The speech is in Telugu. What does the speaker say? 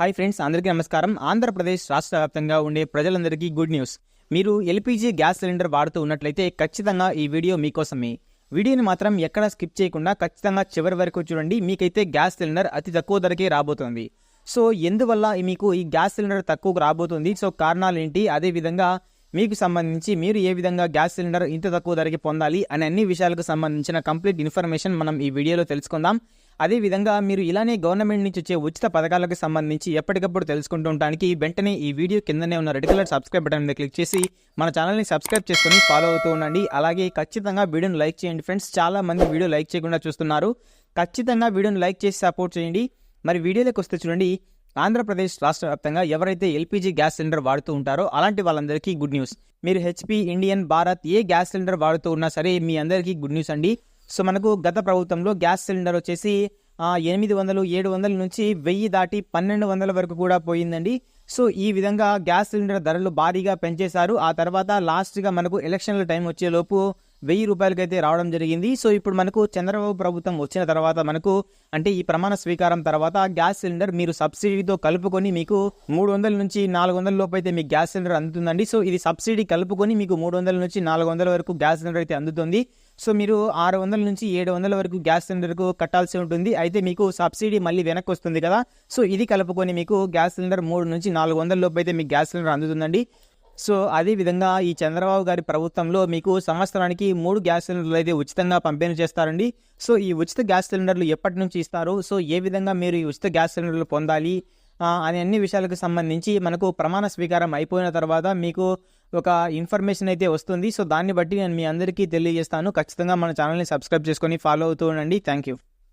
హాయ్ ఫ్రెండ్స్ అందరికీ నమస్కారం. ఆంధ్రప్రదేశ్ రాష్ట్ర వ్యాప్తంగా ఉండే ప్రజలందరికీ గుడ్ న్యూస్. మీరు ఎల్పిజి గ్యాస్ సిలిండర్ వాడుతూ ఉన్నట్లయితే ఖచ్చితంగా ఈ వీడియో మీకోసమే. వీడియోని మాత్రం ఎక్కడ స్కిప్ చేయకుండా ఖచ్చితంగా చివరి వరకు చూడండి. మీకైతే గ్యాస్ సిలిండర్ అతి తక్కువ ధరకే రాబోతుంది. సో ఎందువల్ల మీకు ఈ గ్యాస్ సిలిండర్ తక్కువకు రాబోతుంది? సో కారణాలు ఏంటి అదేవిధంగా మీకు సంబంధించి మీరు ఏ విధంగా గ్యాస్ సిలిండర్ ఇంత తక్కువ ధరకి పొందాలి అనే అన్ని విషయాలకు సంబంధించిన కంప్లీట్ ఇన్ఫర్మేషన్ మనం ఈ వీడియోలో తెలుసుకుందాం. అదేవిధంగా మీరు ఇలానే గవర్నమెంట్ నుంచి వచ్చే ఉచిత పథకాలకు సంబంధించి ఎప్పటికప్పుడు తెలుసుకుంటూ ఉండడానికి వెంటనే ఈ వీడియో కిందనే ఉన్న రెడ్ కలర్ సబ్స్క్రైబ్ బటన్ మీద క్లిక్ చేసి మన ఛానల్ని సబ్స్క్రైబ్ చేసుకొని ఫాలో అవుతూ ఉండండి. అలాగే ఖచ్చితంగా వీడియోని లైక్ చేయండి ఫ్రెండ్స్. చాలా మంది వీడియో లైక్ చేయకుండా చూస్తున్నారు. ఖచ్చితంగా వీడియోను లైక్ చేసి సపోర్ట్ చేయండి. మరి వీడియోలోకి వస్తే చూడండి. ఆంధ్రప్రదేశ్ రాష్ట్ర వ్యాప్తంగా ఎవరైతే ఎల్పిజి గ్యాస్ సిలిండర్ వాడుతూ ఉంటారో అలాంటి వాళ్ళందరికీ గుడ్ న్యూస్. మీరు హెచ్పి ఇండియన్ భారత్ ఏ గ్యాస్ సిలిండర్ వాడుతూ ఉన్నా సరే మీ అందరికీ గుడ్ న్యూస్ అండి. సో మనకు గత ప్రభుత్వంలో గ్యాస్ సిలిండర్ వచ్చేసి ఎనిమిది వందలు ఏడు వందల నుంచి వెయ్యి దాటి పన్నెండు వందల వరకు కూడా పోయిందండి. సో ఈ విధంగా గ్యాస్ సిలిండర్ ధరలు భారీగా పెంచేశారు. ఆ తర్వాత లాస్ట్గా మనకు ఎలక్షన్ల టైం వచ్చేలోపు వెయ్యి రూపాయలకైతే రావడం జరిగింది. సో ఇప్పుడు మనకు చంద్రబాబు ప్రభుత్వం వచ్చిన తర్వాత మనకు అంటే ఈ ప్రమాణ స్వీకారం తర్వాత గ్యాస్ సిలిండర్ మీరు సబ్సిడీతో కలుపుకొని మీకు మూడు వందల నుంచి నాలుగు వందల లోపు అయితే మీకు గ్యాస్ సిలిండర్ అందుతుందండి. సో ఇది సబ్సిడీ కలుపుకొని మీకు మూడు వందల నుంచి నాలుగు వందల వరకు గ్యాస్ సిలిండర్ అయితే అందుతుంది. సో మీరు ఆరు వందల నుంచి ఏడు వందల వరకు గ్యాస్ సిలిండర్కు కట్టాల్సి ఉంటుంది. అయితే మీకు సబ్సిడీ మళ్ళీ వెనక్కి వస్తుంది కదా. సో ఇది కలుపుకొని మీకు గ్యాస్ సిలిండర్ మూడు నుంచి నాలుగు వందల లోపు అయితే మీకు గ్యాస్ సిలిండర్ అందుతుందండి. సో అదే విధంగా ఈ చంద్రబాబు గారి ప్రభుత్వంలో మీకు సంవత్సరానికి మూడు గ్యాస్ సిలిండర్లు అయితే ఉచితంగా పంపిణీ చేస్తారండి. సో ఈ ఉచిత గ్యాస్ సిలిండర్లు ఎప్పటి నుంచి ఇస్తారు? సో ఏ విధంగా మీరు ఈ ఉచిత గ్యాస్ సిలిండర్లు పొందాలి? అనే అన్ని విషయాలకు సంబంధించి మనకు ప్రమాణ స్వీకారం అయిపోయిన తర్వాత మీకు ఒక ఇన్ఫర్మేషన్ అయితే వస్తుంది. సో దాన్ని బట్టి నేను మీ అందరికీ తెలియజేస్తాను. ఖచ్చితంగా మన ఛానల్ని సబ్స్క్రైబ్ చేసుకొని ఫాలో అవుతూ ఉండండి. Thank you.